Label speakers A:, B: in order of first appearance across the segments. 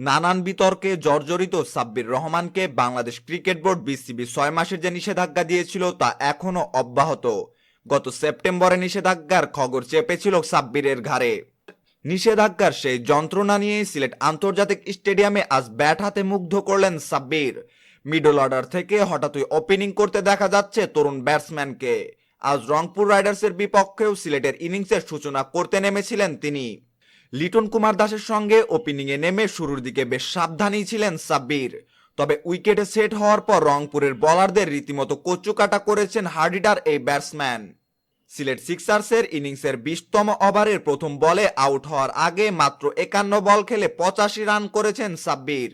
A: নানান বিতর্কে জর্জরিত সাব্বির রহমানকে বাংলাদেশ ক্রিকেট বোর্ড বিসিবি ছয় মাসের যে নিষেধাজ্ঞা দিয়েছিল তা এখনও অব্যাহত। গত সেপ্টেম্বরে নিষেধাজ্ঞার খবর চেপেছিল সাব্বিরের ঘাড়ে। নিষেধাজ্ঞার সেই যন্ত্রণা নিয়ে সিলেট আন্তর্জাতিক স্টেডিয়ামে আজ ব্যাট হাতে মুগ্ধ করলেন সাব্বির। মিডল অর্ডার থেকে হঠাৎই ওপেনিং করতে দেখা যাচ্ছে তরুণ ব্যাটসম্যানকে। আজ রংপুর রাইডার্সের বিপক্ষেও সিলেটের ইনিংসের সূচনা করতে নেমেছিলেন তিনি। লিটন কুমার দাসের সঙ্গে ওপেনিংয়ে নেমে শুরুর দিকে বেশ সাবধানী ছিলেন সাব্বির। তবে উইকেটে সেট হওয়ার পর রংপুরের বলারদের রীতিমতো কচুকাটা করেছেন হার্ডিডার এই ব্যাটসম্যান সিলেট সিক্সার্সের ইনিংসের বিশতম ওভারের প্রথম বলে আউট হওয়ার আগে মাত্র একান্ন বল খেলে পঁচাশি রান করেছেন সাব্বির।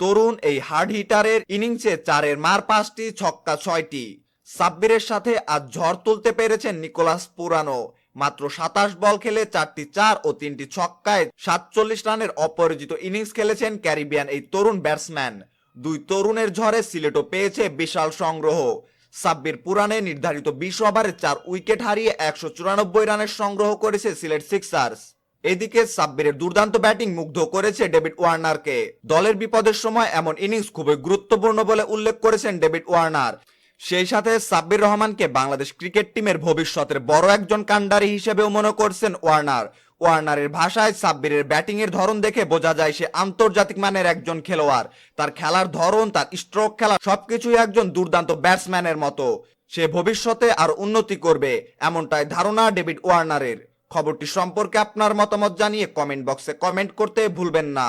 A: তরুণ এই হার্ড হিটারের ইনিংসে চারের মার পাঁচটি, ছক্কা ছয়টি। সাব্বিরের সাথে আজ ঝড় তুলতে পেরেছেন নিকোলাস পুরানো। মাত্র সাতাশ বল খেলে চারটি চার ও তিনটি ছক্কায় সাতচল্লিশ রানের অপরাজিত ইনিংস খেলেছেন ক্যারিবিয়ান এই তরুণ ব্যাটসম্যান। দুই তরুণের ঝড়ে সিলেটও পেয়েছে বিশাল সংগ্রহ। সাব্বির পুরানে নির্ধারিত বিশ ওভারে চার উইকেট হারিয়ে একশো চুরানব্বই রানের সংগ্রহ করেছে সিলেট সিক্সার্স। এদিকে সাব্বিরের দুর্দান্ত ব্যাটিং মুগ্ধ করেছে ডেভিড ওয়ার্নারকে। দলের বিপদের সময় এমন ইনিংস খুবই গুরুত্বপূর্ণ বলে উল্লেখ করেছেন ডেভিড ওয়ার্নার। সেই সাথে সাব্বির রহমানকে বাংলাদেশ ক্রিকেট টিমের ভবিষ্যতের বড় একজন কাণ্ডারি হিসেবেও মনে করছেন ওয়ার্নার। ওয়ার্নারের ভাষায় সাব্বিরের ব্যাটিং এর ধরন দেখে বোঝা যায় সে আন্তর্জাতিক মানের একজন খেলোয়াড়। তার খেলার ধরন, তার স্ট্রোক খেলা সবকিছুই একজন দুর্দান্ত ব্যাটসম্যানের মতো। সে ভবিষ্যতে আর উন্নতি করবে এমনটাই ধারণা ডেভিড ওয়ার্নারের। খবরটি সম্পর্কে আপনার মতামত জানিয়ে কমেন্ট বক্সে কমেন্ট করতে ভুলবেন না।